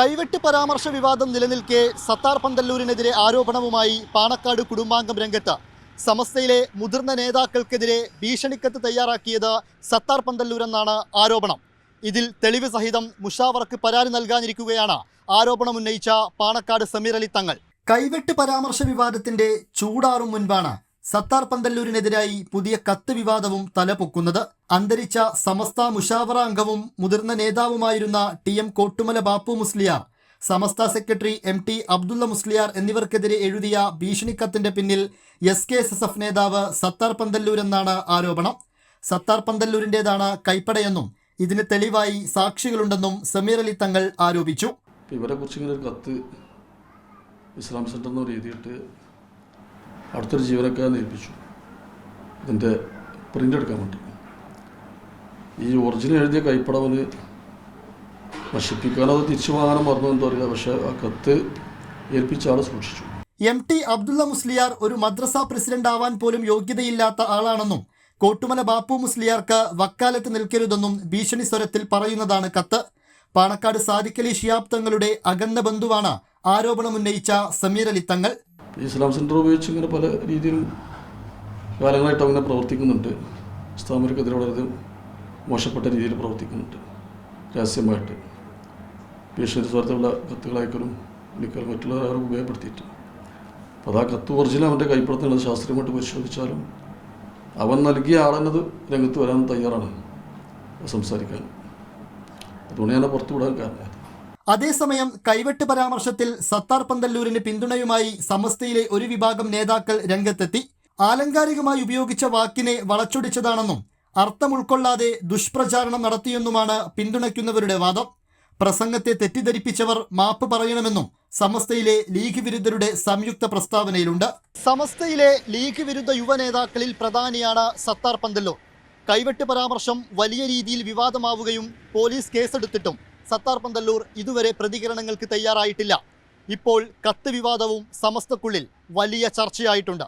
കൈവെട്ട് പരാമർശ വിവാദം നിലനിൽക്കെ സത്താർ പന്തല്ലൂരിനെതിരെ ആരോപണവുമായി പാണക്കാട് കുടുംബാംഗം രംഗത്ത്. സമസ്തയിലെ മുതിർന്ന നേതാക്കൾക്കെതിരെ ഭീഷണിക്കത്ത് തയ്യാറാക്കിയത് സത്താർ പന്തല്ലൂർ എന്നാണ് ആരോപണം. ഇതിൽ തെളിവ് സഹിതം മുഷാവർക്ക് പരാതി നൽകാനിരിക്കുകയാണ് ആരോപണം ഉന്നയിച്ച പാണക്കാട് സമീർ അലി തങ്ങൾ. കൈവെട്ട് പരാമർശ വിവാദത്തിന്റെ ചൂടാറും മുൻപാണ് സത്താർ പന്തല്ലൂരിനെതിരായി പുതിയ കത്ത് വിവാദവും തലപൊക്കുന്നത്. അന്തരിച്ച സമസ്ത മുഷാവറ അംഗവും മുതിർന്ന നേതാവുമായിരുന്ന T M Kottumala Bappu Musliyar Samastha secretary M T Abdulla Musliyar എന്നിവർക്കെതിരെ എഴുതിയ ഭീഷണിക്കത്തിന്റെ പിന്നിൽ S K S S F നേതാവ് സത്താർ പന്തല്ലൂർ എന്നാണ് ആരോപണം. സത്താർ പന്തല്ലൂരിന്റെതാണ് കൈപ്പടയെന്നും ഇതിന് തെളിവായി സാക്ഷികളുണ്ടെന്നും സമീർ അലി തങ്ങൾ ആരോപിച്ചു. ഇവരെ കുറിച്ച് ഇങ്ങനെ ഒരു കത്ത് എന്ന് എഴുതിയിട്ട് അടുത്തൊരു ജീവനക്കാരനെ ഏൽപ്പിച്ചു. ഇതിന്റെ പ്രിന്റ് എടുക്കാൻ വേണ്ടി. ഈ ഒറിജിനൽ എഴുതിയ കൈപ്പടവന് നശിപ്പിക്കാനോ അത് തിരിച്ചു വാങ്ങാനോ മറന്നു എന്തോ അറിയില്ല. പക്ഷേ ആ കത്ത് ഏൽപ്പിച്ച ആൾ സൂക്ഷിച്ചു. എം ടി അബ്ദുള്ള മുസ്ലിയാർ ഒരു മദ്രസ പ്രസിഡന്റ് ആവാൻ പോലും യോഗ്യതയില്ലാത്ത ആളാണെന്നും കോട്ടുമല ബാപ്പു മുസ്ലിയാർക്ക് വക്കാലത്ത് നിൽക്കരുതെന്നും ഭീഷണി സ്വരത്തിൽ പറയുന്നതാണ് കത്ത്. പാണക്കാട് സാദിഖലി ഷിയാബ് തങ്ങളുടെ അകന്ന ബന്ധുവാണ് ആരോപണമുന്നയിച്ച സമീർ അലി തങ്ങൾ. ഇസ്ലാം സെന്റർ ഉപയോഗിച്ച് ഇങ്ങനെ പല രീതിയിൽ കാലങ്ങളായിട്ട് അങ്ങനെ പ്രവർത്തിക്കുന്നുണ്ട്. സ്ഥാപനർക്കെതിരെ വളരെ മോശപ്പെട്ട രീതിയിൽ പ്രവർത്തിക്കുന്നുണ്ട്. രഹസ്യമായിട്ട്. ഭീഷണി സ്വാർത്ഥമുള്ള കത്തുകൾ അയക്കലും വിളിക്കലും മറ്റുള്ളവരെ ഉപയോഗപ്പെടുത്തിയിട്ട് അപ്പോൾ ആ കത്ത് ഒറിജിനൽ അവന്റെ കൈപ്പുറത്തുള്ളത് ശാസ്ത്രീയമായിട്ട് പരിശോധിച്ചാലും അവൻ നൽകിയ ആളെന്നത് രംഗത്ത് വരാൻ തയ്യാറാണ് സംസാരിക്കാൻ. അതുകൊണ്ട് ഞാൻ പുറത്തു വിടാൻ കാരണം അതേസമയം കൈവെട്ട് പരാമർശത്തിൽ സത്താർ പന്തല്ലൂരിന് പിന്തുണയുമായി സമസ്തയിലെ ഒരു വിഭാഗം നേതാക്കൾ രംഗത്തെത്തി. ആലങ്കാരികമായി ഉപയോഗിച്ച വാക്കിനെ വളച്ചൊടിച്ചതാണെന്നും അർത്ഥം ഉൾക്കൊള്ളാതെ ദുഷ്പ്രചാരണം നടത്തിയെന്നുമാണ് പിന്തുണയ്ക്കുന്നവരുടെ വാദം. പ്രസംഗത്തെ തെറ്റിദ്ധരിപ്പിച്ചവർ മാപ്പ് പറയണമെന്നും സമസ്തയിലെ ലീഗ് വിരുദ്ധരുടെ സംയുക്ത പ്രസ്താവനയിലുണ്ട്. സമസ്തയിലെ ലീഗ് വിരുദ്ധ യുവനേതാക്കളിൽ പ്രധാനിയാണ് സത്താർ പന്തല്ലൂർ. കൈവെട്ട് പരാമർശം വലിയ രീതിയിൽ വിവാദമാവുകയും പോലീസ് കേസെടുത്തിട്ടും സത്താർ പന്തല്ലൂർ ഇതുവരെ പ്രതികരണങ്ങൾക്ക് തയ്യാറായിട്ടില്ല. ഇപ്പോൾ കത്ത് വിവാദവും സമസ്തക്കുള്ളിൽ വലിയ ചർച്ചയായിട്ടുണ്ട്.